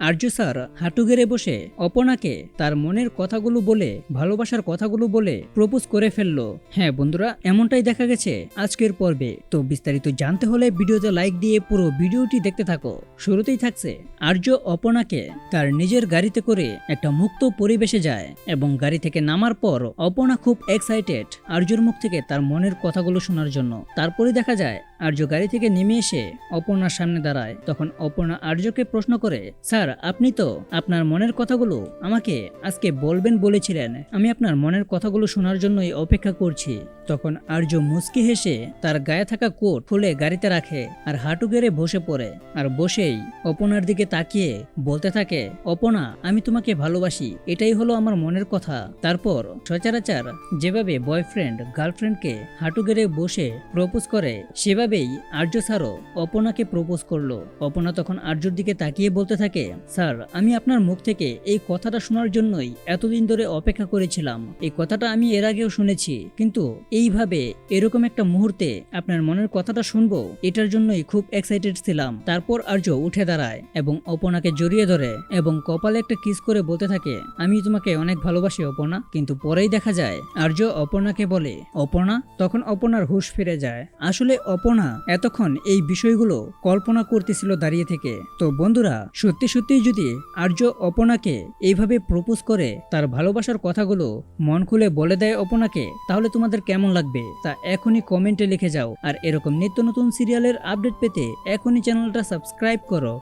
আর্য sir হাঁটু গেড়ে বসে অপনাকে তার মনের কথাগুলো বলে, ভালোবাসার কথাগুলো বলে প্রপোজ করে ফেলল। হ্যাঁ বন্ধুরা, এমনটাই দেখা গেছে আজকের পর্বে। তো বিস্তারিত জানতে হলে ভিডিওতে লাইক দিয়ে পুরো ভিডিওটি দেখতে থাকো। শুরুতেই থাকছে আর্য অপনাকে তার নিজের গাড়িতে করে একটা মুক্ত পরিবেশে যায় এবং গাড়ি থেকে নামার পর অপনা খুব এক্সাইটেড আর্যর মুখ থেকে তার মনের কথাগুলো শোনার জন্য। তারপরে দেখা যায় আর্য গাড়ি থেকে নেমে এসে অপর্ণার সামনে দাঁড়ায়। তখন অপর্ণা আর্যকে প্রশ্ন করে, স্যার, আপনি তো আপনার মনের কথাগুলো আমাকে আজকে বলবেন বলেছিলেন। আমি আপনার মনের কথাগুলো শোনার জন্যই অপেক্ষা করছি। তখন আর্য মুচকি হেসে তার গায়ে থাকা কোট খুলে গাড়িতে রাখে আর হাঁটু গেড়ে বসে পড়ে। আর বসেই অপনার দিকে তাকিয়ে বলতে থাকে অপনা আমি তোমাকে ভালোবাসি, এটাই হলো আমার মনের কথা। তারপর সচরাচর যেভাবে বয়ফ্রেন্ড, গার্লফ্রেন্ডকে হাঁটু গেড়ে বসে প্রপোজ করে সেভাবেই আর্য স্যারও অপনাকে প্রপোজ করল। অপনা তখন আর্যর দিকে তাকিয়ে বলতে থাকে, স্যার, আমি আপনার মুখ থেকে এই কথাটা শোনার জন্যই এতদিন ধরে অপেক্ষা করেছিলাম। এই কথাটা আমি এর আগেও শুনেছি। কিন্তু এইভাবে এরকম একটা মুহূর্তে আপনার মনের কথাটা শুনব, এটার জন্যই খুব এক্সাইটেড ছিলাম। তারপর আর্য উঠে দাঁড়ায় এবং অপনাকে জড়িয়ে ধরে এবং কপালে একটা কিস করে বলতে থাকে, আমি তোমাকে অনেক ভালোবাসি অপনা, কিন্তু পরেই দেখা যায়, আর্য অপর্ণাকে বলে অপর্ণা তখন অপর্ণার হুশ ফিরে যায়। আসলে অপর্ণা এতক্ষণ এই বিষয়গুলো কল্পনা করতেছিল দাঁড়িয়ে থেকে। তো বন্ধুরা, সত্যি সত্যিই যদি আর্য অপনাকে এইভাবে প্রপোজ করে, তার ভালোবাসার কথাগুলো মন খুলে বলে দেয় অপনাকে, তাহলে তোমাদের কেমন লাগবে? তা এখনই কমেন্টে লিখে যাও। আর এরকম নিত্য নতুন সিরিয়ালের আপডেট পেতে এখনই চ্যানেলটা সাবস্ক্রাইব করো।